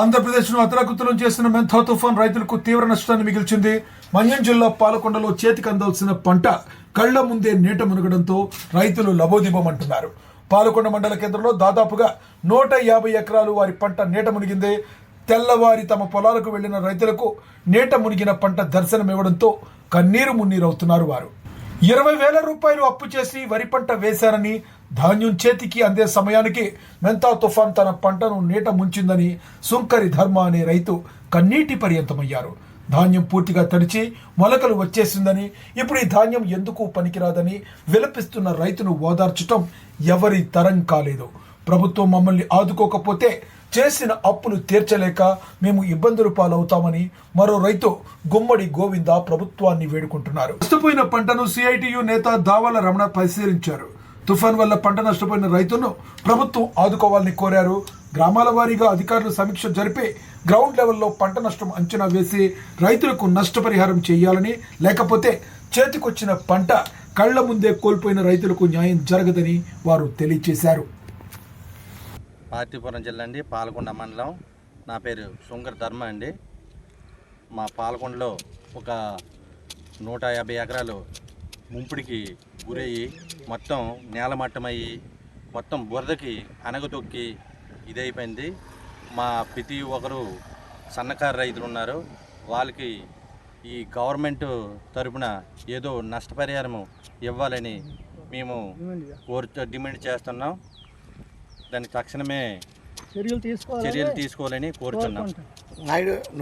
ఆంధ్రప్రదేశ్ను అతలాకుతలం చేసిన మెంథా తుఫాన్ రైతులకు తీవ్ర నష్టాన్ని మిగిల్చింది. మన్యం జిల్లా పాలకొండలో చేతికి అందాల్సిన పంట కళ్ళ ముందే నీట మునగడంతో రైతులు లబోదిబమంటున్నారు. పాలకొండ మండల కేంద్రంలో దాదాపుగా నూట యాభై ఎకరాలు వారి పంట నీట మునిగింది. తెల్లవారి తమ పొలాలకు వెళ్ళిన రైతులకు నీట మునిగిన పంట దర్శనమివ్వడంతో కన్నీరు మున్నీరవుతున్నారు వారు. ఇరవై వేల రూపాయలు అప్పు చేసి వరి పంట వేశారని ధాన్యం చేతికి అందే సమయానికి మెంతా తుఫాన్ తన పంటను నీట ముంచిందని సుంకరి ధర్మ అనే రైతు కన్నీటి పర్యంతమయ్యారు. ధాన్యం పూర్తిగా తడిచి మొలకలు వచ్చేసిందని ఇప్పుడు ఈ ధాన్యం ఎందుకు పనికిరాదని విలపిస్తున్న రైతును ఓదార్చటం ఎవరి తరం కాలేదు. ప్రభుత్వం మమ్మల్ని ఆదుకోకపోతే చేసిన అప్పులు తీర్చలేక మేము ఇబ్బందులు పాలవుతామని మరో రైతు గుమ్మడి గోవింద ప్రభుత్వాన్ని వేడుకుంటున్నారు. నష్టపోయిన పంటను సిఐటియు నేత దావాల రమణ పరిశీలించారు. తుఫాన్ వల్ల పంట నష్టపోయిన రైతును ప్రభుత్వం ఆదుకోవాలని కోరారు. గ్రామాల వారీగా అధికారులు సమీక్ష జరిపి గ్రౌండ్ లెవెల్లో పంట నష్టం అంచనా వేసి రైతులకు నష్టపరిహారం చేయాలని లేకపోతే చేతికొచ్చిన పంట కళ్ళ ముందే కోల్పోయిన రైతులకు న్యాయం జరగదని వారు తెలియజేశారు. పార్తీపురం జిల్లా అండి పాలకొండ మండలం. నా పేరు శృంగర్ ధర్మ అండి. మా పాలకొండలో ఒక నూట యాభై ఎకరాలు ముంపుడికి గురయ్యి మొత్తం నేలమట్టమయ్యి మొత్తం బురదకి అనగతొక్కి ఇదైపోయింది. మా ప్రతి ఒక్కరు సన్నకారు రైతులు ఉన్నారు. వాళ్ళకి ఈ గవర్నమెంట్ తరపున ఏదో నష్టపరిహారం ఇవ్వాలని మేము కోరు డిమాండ్ చేస్తున్నాం. దానికి తక్షణమే చర్యలు తీసుకోవాలి చర్యలు తీసుకోవాలని కోరుతున్నాం కోరుకుంటాం.